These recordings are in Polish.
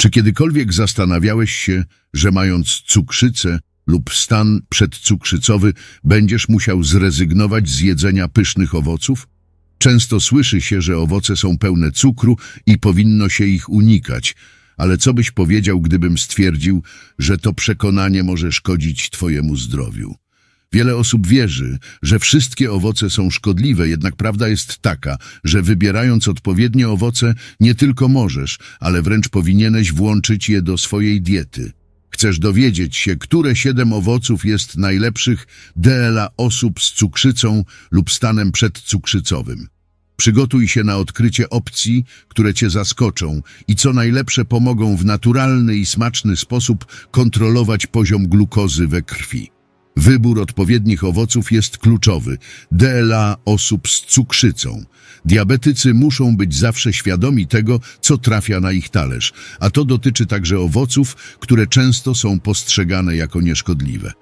Czy kiedykolwiek zastanawiałeś się, że mając cukrzycę lub stan przedcukrzycowy będziesz musiał zrezygnować z jedzenia pysznych owoców? Często słyszy się, że owoce są pełne cukru i powinno się ich unikać, ale co byś powiedział, gdybym stwierdził, że to przekonanie może szkodzić twojemu zdrowiu? Wiele osób wierzy, że wszystkie owoce są szkodliwe, jednak prawda jest taka, że wybierając odpowiednie owoce nie tylko możesz, ale wręcz powinieneś włączyć je do swojej diety. Chcesz dowiedzieć się, które siedem owoców jest najlepszych dla osób z cukrzycą lub stanem przedcukrzycowym. Przygotuj się na odkrycie opcji, które cię zaskoczą i co najlepsze pomogą w naturalny i smaczny sposób kontrolować poziom glukozy we krwi. Wybór odpowiednich owoców jest kluczowy dla osób z cukrzycą. Diabetycy muszą być zawsze świadomi tego, co trafia na ich talerz, a to dotyczy także owoców, które często są postrzegane jako nieszkodliwe.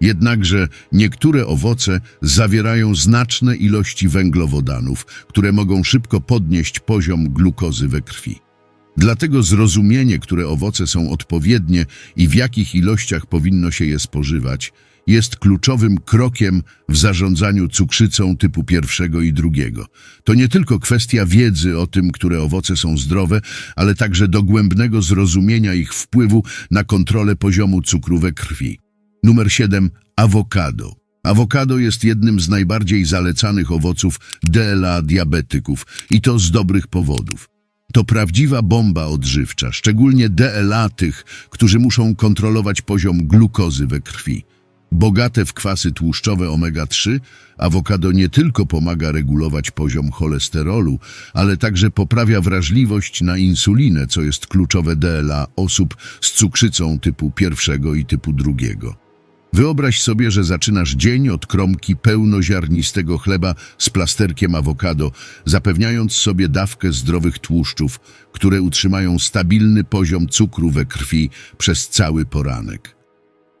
Jednakże niektóre owoce zawierają znaczne ilości węglowodanów, które mogą szybko podnieść poziom glukozy we krwi. Dlatego zrozumienie, które owoce są odpowiednie i w jakich ilościach powinno się je spożywać, jest kluczowym krokiem w zarządzaniu cukrzycą typu pierwszego i drugiego. To nie tylko kwestia wiedzy o tym, które owoce są zdrowe, ale także dogłębnego zrozumienia ich wpływu na kontrolę poziomu cukru we krwi. Numer 7. Awokado. Awokado jest jednym z najbardziej zalecanych owoców dla diabetyków i to z dobrych powodów. To prawdziwa bomba odżywcza, szczególnie DLA tych, którzy muszą kontrolować poziom glukozy we krwi. Bogate w kwasy tłuszczowe omega-3, awokado nie tylko pomaga regulować poziom cholesterolu, ale także poprawia wrażliwość na insulinę, co jest kluczowe dla osób z cukrzycą typu pierwszego i typu drugiego. Wyobraź sobie, że zaczynasz dzień od kromki pełnoziarnistego chleba z plasterkiem awokado, zapewniając sobie dawkę zdrowych tłuszczów, które utrzymają stabilny poziom cukru we krwi przez cały poranek.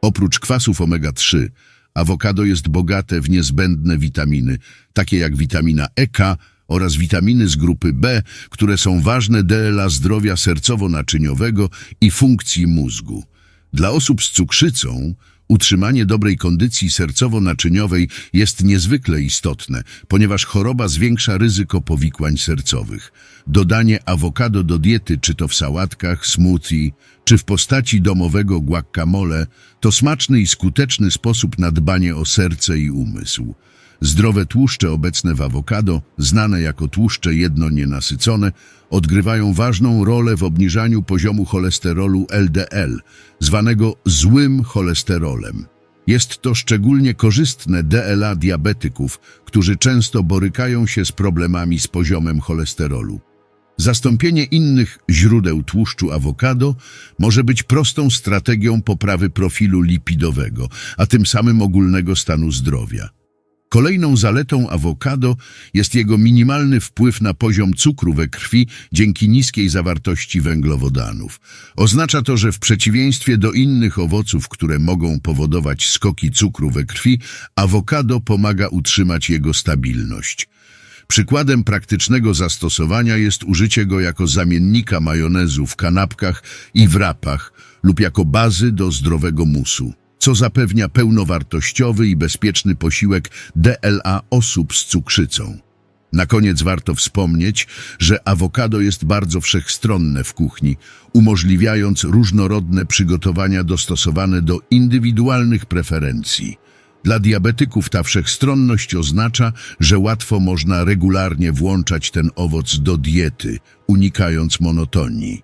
Oprócz kwasów omega-3, awokado jest bogate w niezbędne witaminy, takie jak witamina EK oraz witaminy z grupy B, które są ważne dla zdrowia sercowo-naczyniowego i funkcji mózgu. Dla osób z cukrzycą utrzymanie dobrej kondycji sercowo-naczyniowej jest niezwykle istotne, ponieważ choroba zwiększa ryzyko powikłań sercowych. Dodanie awokado do diety, czy to w sałatkach, smoothie, czy w postaci domowego guacamole, to smaczny i skuteczny sposób na dbanie o serce i umysł. Zdrowe tłuszcze obecne w awokado, znane jako tłuszcze jednonienasycone, odgrywają ważną rolę w obniżaniu poziomu cholesterolu LDL, zwanego złym cholesterolem. Jest to szczególnie korzystne DLA diabetyków, którzy często borykają się z problemami z poziomem cholesterolu. Zastąpienie innych źródeł tłuszczu awokado może być prostą strategią poprawy profilu lipidowego, a tym samym ogólnego stanu zdrowia. Kolejną zaletą awokado jest jego minimalny wpływ na poziom cukru we krwi dzięki niskiej zawartości węglowodanów. Oznacza to, że w przeciwieństwie do innych owoców, które mogą powodować skoki cukru we krwi, awokado pomaga utrzymać jego stabilność. Przykładem praktycznego zastosowania jest użycie go jako zamiennika majonezu w kanapkach i wrapach lub jako bazy do zdrowego musu co zapewnia pełnowartościowy i bezpieczny posiłek DLA osób z cukrzycą. Na koniec warto wspomnieć, że awokado jest bardzo wszechstronne w kuchni, umożliwiając różnorodne przygotowania dostosowane do indywidualnych preferencji. Dla diabetyków ta wszechstronność oznacza, że łatwo można regularnie włączać ten owoc do diety, unikając monotonii.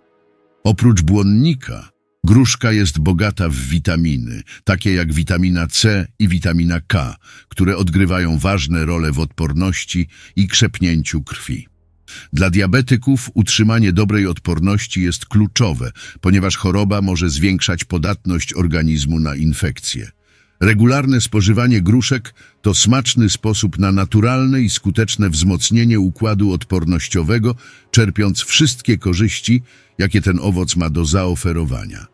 Oprócz błonnika, Gruszka jest bogata w witaminy, takie jak witamina C i witamina K, które odgrywają ważne role w odporności i krzepnięciu krwi. Dla diabetyków utrzymanie dobrej odporności jest kluczowe, ponieważ choroba może zwiększać podatność organizmu na infekcje. Regularne spożywanie gruszek to smaczny sposób na naturalne i skuteczne wzmocnienie układu odpornościowego, czerpiąc wszystkie korzyści, jakie ten owoc ma do zaoferowania.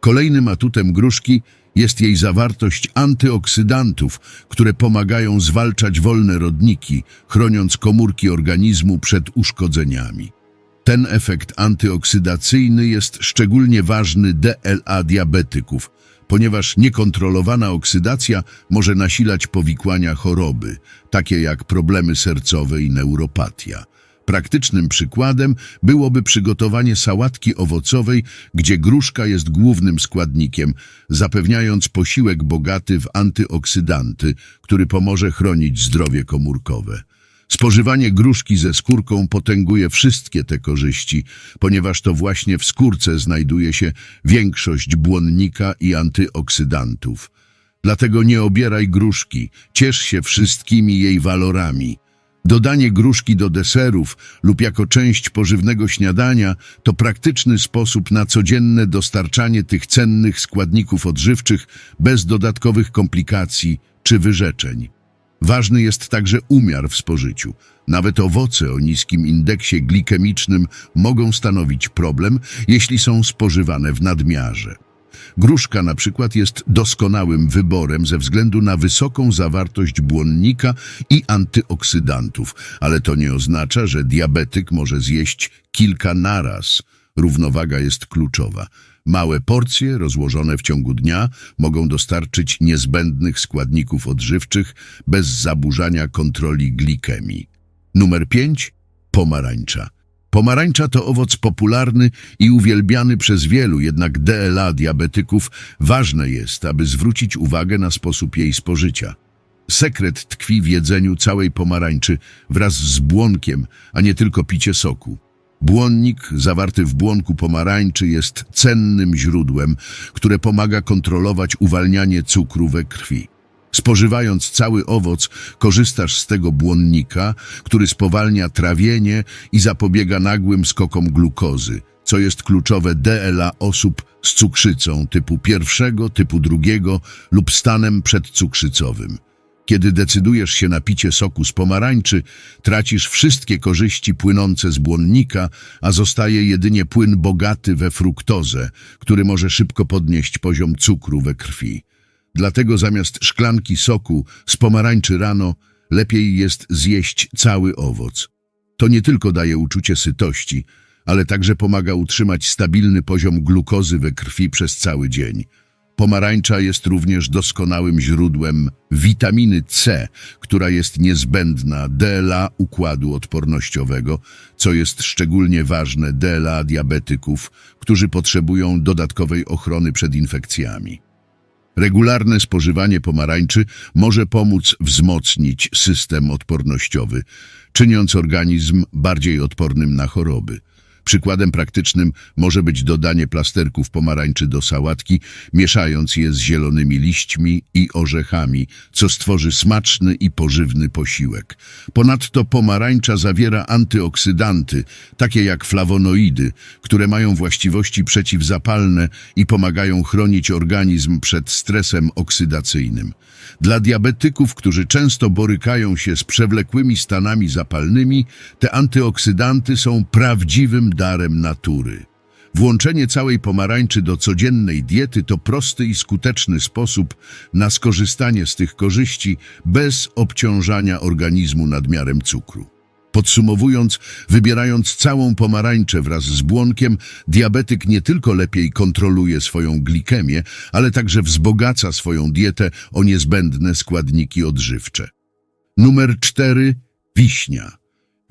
Kolejnym atutem gruszki jest jej zawartość antyoksydantów, które pomagają zwalczać wolne rodniki, chroniąc komórki organizmu przed uszkodzeniami. Ten efekt antyoksydacyjny jest szczególnie ważny DLA diabetyków, ponieważ niekontrolowana oksydacja może nasilać powikłania choroby, takie jak problemy sercowe i neuropatia. Praktycznym przykładem byłoby przygotowanie sałatki owocowej, gdzie gruszka jest głównym składnikiem, zapewniając posiłek bogaty w antyoksydanty, który pomoże chronić zdrowie komórkowe. Spożywanie gruszki ze skórką potęguje wszystkie te korzyści, ponieważ to właśnie w skórce znajduje się większość błonnika i antyoksydantów. Dlatego nie obieraj gruszki, ciesz się wszystkimi jej walorami. Dodanie gruszki do deserów lub jako część pożywnego śniadania to praktyczny sposób na codzienne dostarczanie tych cennych składników odżywczych bez dodatkowych komplikacji czy wyrzeczeń. Ważny jest także umiar w spożyciu. Nawet owoce o niskim indeksie glikemicznym mogą stanowić problem, jeśli są spożywane w nadmiarze. Gruszka na przykład jest doskonałym wyborem ze względu na wysoką zawartość błonnika i antyoksydantów, ale to nie oznacza, że diabetyk może zjeść kilka naraz. Równowaga jest kluczowa. Małe porcje rozłożone w ciągu dnia mogą dostarczyć niezbędnych składników odżywczych bez zaburzania kontroli glikemii. Numer 5. Pomarańcza. Pomarańcza to owoc popularny i uwielbiany przez wielu, jednak DLA diabetyków ważne jest, aby zwrócić uwagę na sposób jej spożycia. Sekret tkwi w jedzeniu całej pomarańczy wraz z błonkiem, a nie tylko picie soku. Błonnik zawarty w błonku pomarańczy jest cennym źródłem, które pomaga kontrolować uwalnianie cukru we krwi. Spożywając cały owoc, korzystasz z tego błonnika, który spowalnia trawienie i zapobiega nagłym skokom glukozy, co jest kluczowe DLA osób z cukrzycą typu pierwszego, typu drugiego lub stanem przedcukrzycowym. Kiedy decydujesz się na picie soku z pomarańczy, tracisz wszystkie korzyści płynące z błonnika, a zostaje jedynie płyn bogaty we fruktozę, który może szybko podnieść poziom cukru we krwi. Dlatego zamiast szklanki soku z pomarańczy rano, lepiej jest zjeść cały owoc. To nie tylko daje uczucie sytości, ale także pomaga utrzymać stabilny poziom glukozy we krwi przez cały dzień. Pomarańcza jest również doskonałym źródłem witaminy C, która jest niezbędna dla układu odpornościowego, co jest szczególnie ważne dla diabetyków, którzy potrzebują dodatkowej ochrony przed infekcjami. Regularne spożywanie pomarańczy może pomóc wzmocnić system odpornościowy, czyniąc organizm bardziej odpornym na choroby. Przykładem praktycznym może być dodanie plasterków pomarańczy do sałatki, mieszając je z zielonymi liśćmi i orzechami, co stworzy smaczny i pożywny posiłek. Ponadto pomarańcza zawiera antyoksydanty, takie jak flawonoidy, które mają właściwości przeciwzapalne i pomagają chronić organizm przed stresem oksydacyjnym. Dla diabetyków, którzy często borykają się z przewlekłymi stanami zapalnymi, te antyoksydanty są prawdziwym darem natury. Włączenie całej pomarańczy do codziennej diety to prosty i skuteczny sposób na skorzystanie z tych korzyści bez obciążania organizmu nadmiarem cukru. Podsumowując, wybierając całą pomarańczę wraz z błonkiem, diabetyk nie tylko lepiej kontroluje swoją glikemię, ale także wzbogaca swoją dietę o niezbędne składniki odżywcze. Numer 4. Wiśnia.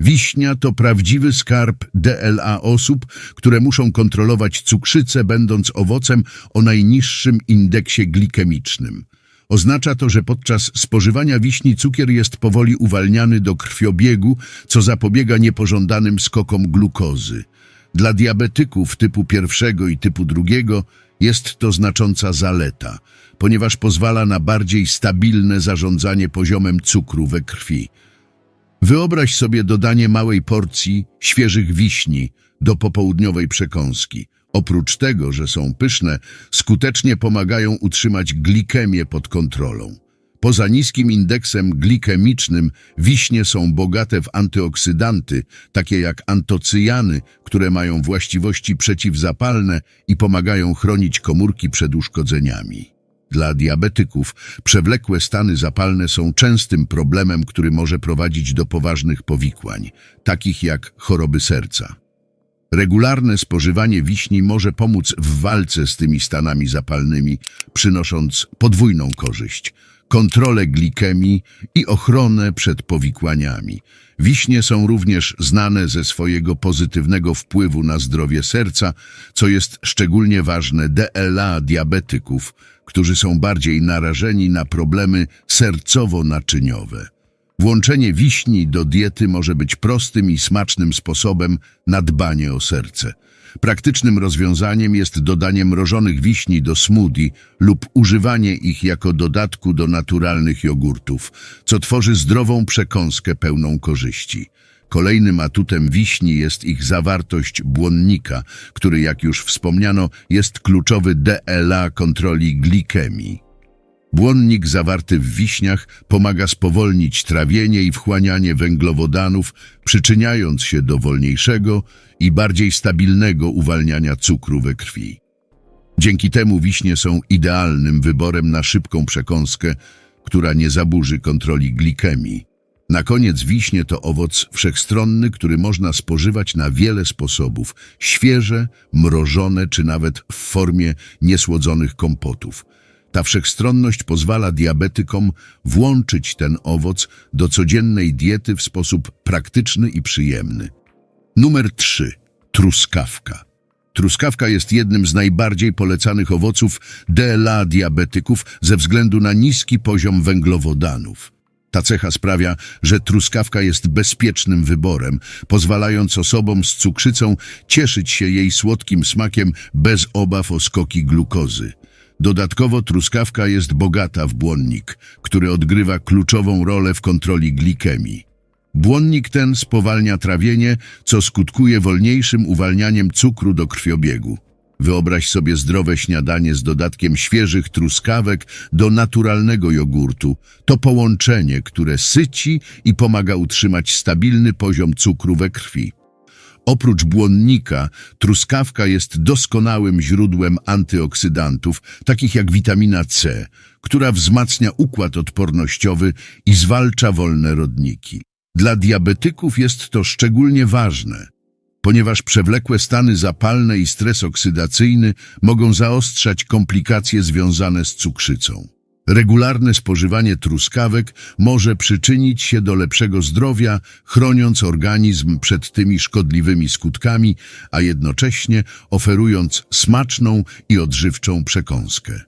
Wiśnia to prawdziwy skarb DLA osób, które muszą kontrolować cukrzycę, będąc owocem o najniższym indeksie glikemicznym. Oznacza to, że podczas spożywania wiśni cukier jest powoli uwalniany do krwiobiegu, co zapobiega niepożądanym skokom glukozy. Dla diabetyków typu pierwszego i typu drugiego jest to znacząca zaleta, ponieważ pozwala na bardziej stabilne zarządzanie poziomem cukru we krwi. Wyobraź sobie dodanie małej porcji świeżych wiśni do popołudniowej przekąski. Oprócz tego, że są pyszne, skutecznie pomagają utrzymać glikemię pod kontrolą. Poza niskim indeksem glikemicznym wiśnie są bogate w antyoksydanty, takie jak antocyjany, które mają właściwości przeciwzapalne i pomagają chronić komórki przed uszkodzeniami. Dla diabetyków przewlekłe stany zapalne są częstym problemem, który może prowadzić do poważnych powikłań, takich jak choroby serca. Regularne spożywanie wiśni może pomóc w walce z tymi stanami zapalnymi, przynosząc podwójną korzyść kontrolę glikemii i ochronę przed powikłaniami. Wiśnie są również znane ze swojego pozytywnego wpływu na zdrowie serca, co jest szczególnie ważne DLA diabetyków, którzy są bardziej narażeni na problemy sercowo-naczyniowe. Włączenie wiśni do diety może być prostym i smacznym sposobem na dbanie o serce. Praktycznym rozwiązaniem jest dodanie mrożonych wiśni do smoothie lub używanie ich jako dodatku do naturalnych jogurtów, co tworzy zdrową przekąskę pełną korzyści. Kolejnym atutem wiśni jest ich zawartość błonnika, który, jak już wspomniano, jest kluczowy DLA kontroli glikemii. Błonnik zawarty w wiśniach pomaga spowolnić trawienie i wchłanianie węglowodanów, przyczyniając się do wolniejszego i bardziej stabilnego uwalniania cukru we krwi. Dzięki temu wiśnie są idealnym wyborem na szybką przekąskę, która nie zaburzy kontroli glikemii. Na koniec wiśnie to owoc wszechstronny, który można spożywać na wiele sposobów. Świeże, mrożone czy nawet w formie niesłodzonych kompotów. Ta wszechstronność pozwala diabetykom włączyć ten owoc do codziennej diety w sposób praktyczny i przyjemny. Numer 3. Truskawka. Truskawka jest jednym z najbardziej polecanych owoców DLA diabetyków ze względu na niski poziom węglowodanów. Ta cecha sprawia, że truskawka jest bezpiecznym wyborem, pozwalając osobom z cukrzycą cieszyć się jej słodkim smakiem bez obaw o skoki glukozy. Dodatkowo truskawka jest bogata w błonnik, który odgrywa kluczową rolę w kontroli glikemii. Błonnik ten spowalnia trawienie, co skutkuje wolniejszym uwalnianiem cukru do krwiobiegu. Wyobraź sobie zdrowe śniadanie z dodatkiem świeżych truskawek do naturalnego jogurtu. To połączenie, które syci i pomaga utrzymać stabilny poziom cukru we krwi. Oprócz błonnika, truskawka jest doskonałym źródłem antyoksydantów, takich jak witamina C, która wzmacnia układ odpornościowy i zwalcza wolne rodniki. Dla diabetyków jest to szczególnie ważne, ponieważ przewlekłe stany zapalne i stres oksydacyjny mogą zaostrzać komplikacje związane z cukrzycą. Regularne spożywanie truskawek może przyczynić się do lepszego zdrowia, chroniąc organizm przed tymi szkodliwymi skutkami, a jednocześnie oferując smaczną i odżywczą przekąskę.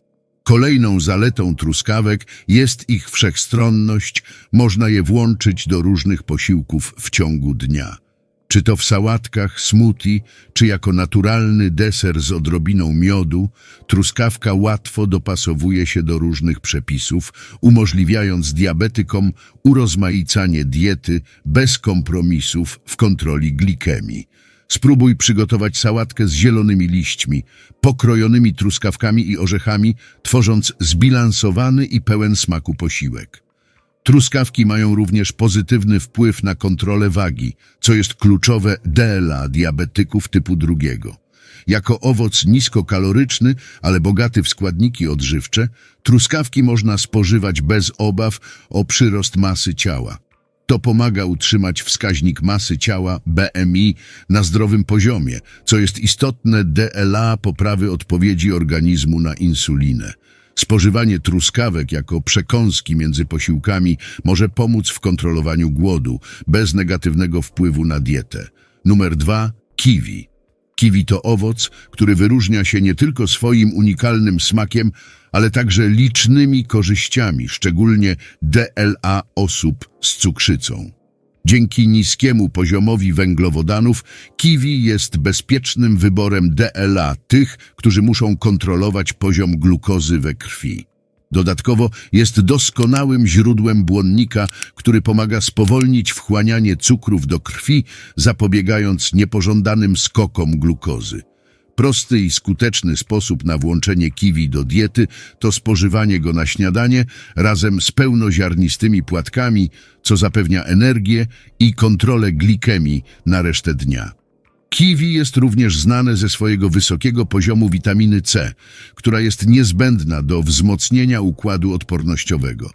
Kolejną zaletą truskawek jest ich wszechstronność, można je włączyć do różnych posiłków w ciągu dnia. Czy to w sałatkach, smoothie, czy jako naturalny deser z odrobiną miodu, truskawka łatwo dopasowuje się do różnych przepisów, umożliwiając diabetykom urozmaicanie diety bez kompromisów w kontroli glikemii. Spróbuj przygotować sałatkę z zielonymi liśćmi, pokrojonymi truskawkami i orzechami, tworząc zbilansowany i pełen smaku posiłek. Truskawki mają również pozytywny wpływ na kontrolę wagi, co jest kluczowe dla diabetyków typu drugiego. Jako owoc niskokaloryczny, ale bogaty w składniki odżywcze, truskawki można spożywać bez obaw o przyrost masy ciała. To pomaga utrzymać wskaźnik masy ciała BMI na zdrowym poziomie, co jest istotne dla poprawy odpowiedzi organizmu na insulinę. Spożywanie truskawek jako przekąski między posiłkami może pomóc w kontrolowaniu głodu bez negatywnego wpływu na dietę. Numer 2. Kiwi. Kiwi to owoc, który wyróżnia się nie tylko swoim unikalnym smakiem, ale także licznymi korzyściami, szczególnie DLA osób z cukrzycą. Dzięki niskiemu poziomowi węglowodanów kiwi jest bezpiecznym wyborem DLA tych, którzy muszą kontrolować poziom glukozy we krwi. Dodatkowo jest doskonałym źródłem błonnika, który pomaga spowolnić wchłanianie cukrów do krwi, zapobiegając niepożądanym skokom glukozy. Prosty i skuteczny sposób na włączenie kiwi do diety to spożywanie go na śniadanie razem z pełnoziarnistymi płatkami, co zapewnia energię i kontrolę glikemii na resztę dnia. Kiwi jest również znane ze swojego wysokiego poziomu witaminy C, która jest niezbędna do wzmocnienia układu odpornościowego.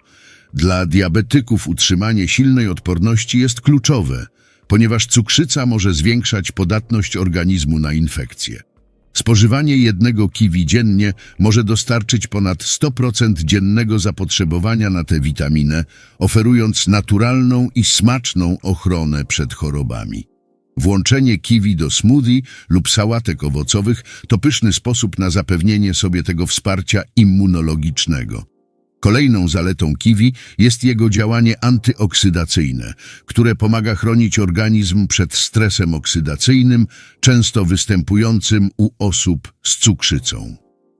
Dla diabetyków utrzymanie silnej odporności jest kluczowe – ponieważ cukrzyca może zwiększać podatność organizmu na infekcje. Spożywanie jednego kiwi dziennie może dostarczyć ponad 100% dziennego zapotrzebowania na tę witaminę, oferując naturalną i smaczną ochronę przed chorobami. Włączenie kiwi do smoothie lub sałatek owocowych to pyszny sposób na zapewnienie sobie tego wsparcia immunologicznego. Kolejną zaletą kiwi jest jego działanie antyoksydacyjne, które pomaga chronić organizm przed stresem oksydacyjnym, często występującym u osób z cukrzycą.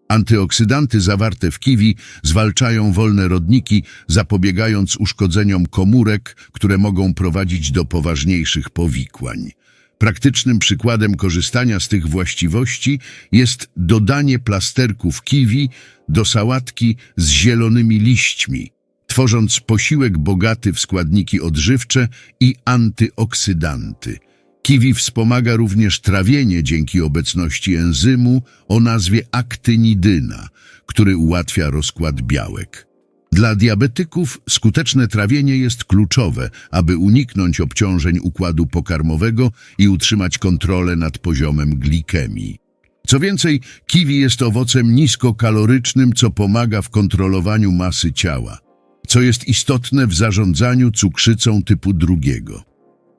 Antyoksydanty zawarte w kiwi zwalczają wolne rodniki, zapobiegając uszkodzeniom komórek, które mogą prowadzić do poważniejszych powikłań. Praktycznym przykładem korzystania z tych właściwości jest dodanie plasterków kiwi do sałatki z zielonymi liśćmi, tworząc posiłek bogaty w składniki odżywcze i antyoksydanty. Kiwi wspomaga również trawienie dzięki obecności enzymu o nazwie aktynidyna, który ułatwia rozkład białek. Dla diabetyków skuteczne trawienie jest kluczowe, aby uniknąć obciążeń układu pokarmowego i utrzymać kontrolę nad poziomem glikemii. Co więcej, kiwi jest owocem niskokalorycznym, co pomaga w kontrolowaniu masy ciała, co jest istotne w zarządzaniu cukrzycą typu drugiego.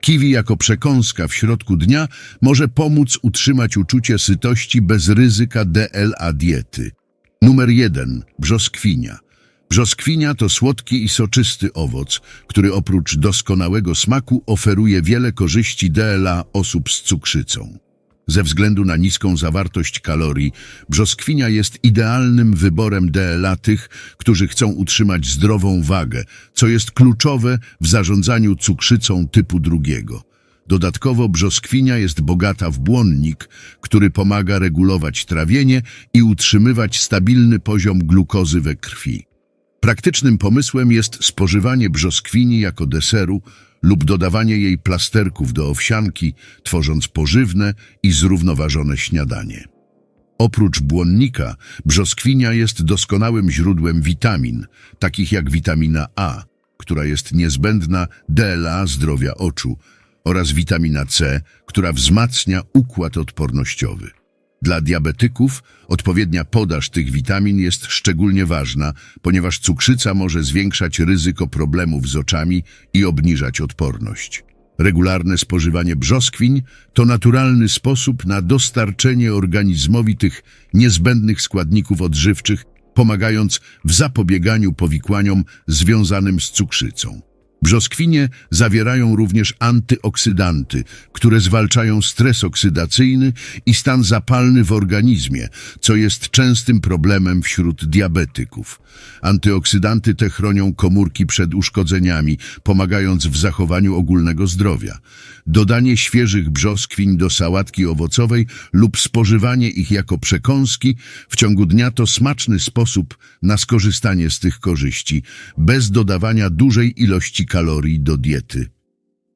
Kiwi jako przekąska w środku dnia może pomóc utrzymać uczucie sytości bez ryzyka DLA diety. Numer 1. Brzoskwinia. Brzoskwinia to słodki i soczysty owoc, który oprócz doskonałego smaku oferuje wiele korzyści DLA osób z cukrzycą. Ze względu na niską zawartość kalorii, brzoskwinia jest idealnym wyborem DLA tych, którzy chcą utrzymać zdrową wagę, co jest kluczowe w zarządzaniu cukrzycą typu drugiego. Dodatkowo brzoskwinia jest bogata w błonnik, który pomaga regulować trawienie i utrzymywać stabilny poziom glukozy we krwi. Praktycznym pomysłem jest spożywanie brzoskwini jako deseru lub dodawanie jej plasterków do owsianki, tworząc pożywne i zrównoważone śniadanie. Oprócz błonnika, brzoskwinia jest doskonałym źródłem witamin, takich jak witamina A, która jest niezbędna dla zdrowia oczu, oraz witamina C, która wzmacnia układ odpornościowy. Dla diabetyków odpowiednia podaż tych witamin jest szczególnie ważna, ponieważ cukrzyca może zwiększać ryzyko problemów z oczami i obniżać odporność. Regularne spożywanie brzoskwiń to naturalny sposób na dostarczenie organizmowi tych niezbędnych składników odżywczych, pomagając w zapobieganiu powikłaniom związanym z cukrzycą. Brzoskwinie zawierają również antyoksydanty, które zwalczają stres oksydacyjny i stan zapalny w organizmie, co jest częstym problemem wśród diabetyków. Antyoksydanty te chronią komórki przed uszkodzeniami, pomagając w zachowaniu ogólnego zdrowia. Dodanie świeżych brzoskwiń do sałatki owocowej lub spożywanie ich jako przekąski w ciągu dnia to smaczny sposób na skorzystanie z tych korzyści, bez dodawania dużej ilości kalorii do diety.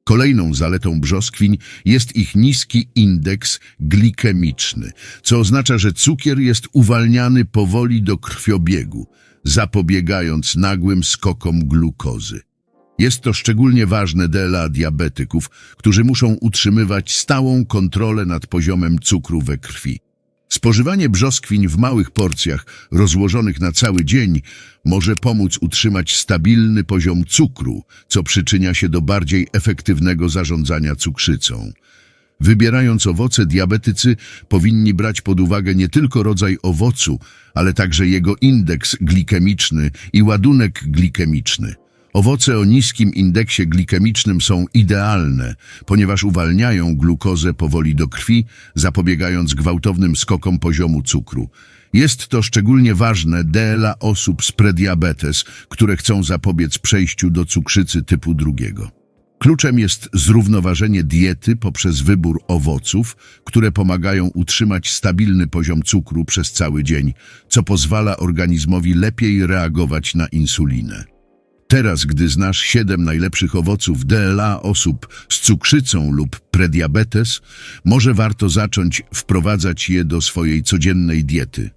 Kolejną zaletą brzoskwiń jest ich niski indeks glikemiczny, co oznacza, że cukier jest uwalniany powoli do krwiobiegu, zapobiegając nagłym skokom glukozy. Jest to szczególnie ważne dla diabetyków, którzy muszą utrzymywać stałą kontrolę nad poziomem cukru we krwi. Spożywanie brzoskwiń w małych porcjach, rozłożonych na cały dzień, może pomóc utrzymać stabilny poziom cukru, co przyczynia się do bardziej efektywnego zarządzania cukrzycą. Wybierając owoce, diabetycy powinni brać pod uwagę nie tylko rodzaj owocu, ale także jego indeks glikemiczny i ładunek glikemiczny. Owoce o niskim indeksie glikemicznym są idealne, ponieważ uwalniają glukozę powoli do krwi, zapobiegając gwałtownym skokom poziomu cukru. Jest to szczególnie ważne dla osób z prediabetes, które chcą zapobiec przejściu do cukrzycy typu drugiego. Kluczem jest zrównoważenie diety poprzez wybór owoców, które pomagają utrzymać stabilny poziom cukru przez cały dzień, co pozwala organizmowi lepiej reagować na insulinę. Teraz, gdy znasz siedem najlepszych owoców DLA osób z cukrzycą lub prediabetes, może warto zacząć wprowadzać je do swojej codziennej diety.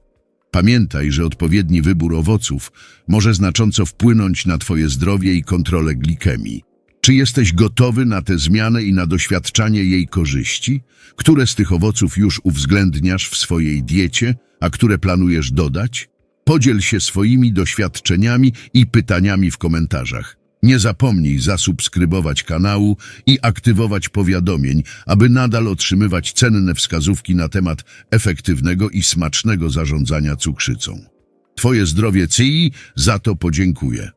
Pamiętaj, że odpowiedni wybór owoców może znacząco wpłynąć na Twoje zdrowie i kontrolę glikemii. Czy jesteś gotowy na tę zmianę i na doświadczanie jej korzyści? Które z tych owoców już uwzględniasz w swojej diecie, a które planujesz dodać? Podziel się swoimi doświadczeniami i pytaniami w komentarzach. Nie zapomnij zasubskrybować kanału i aktywować powiadomień, aby nadal otrzymywać cenne wskazówki na temat efektywnego i smacznego zarządzania cukrzycą. Twoje zdrowie CI za to podziękuję.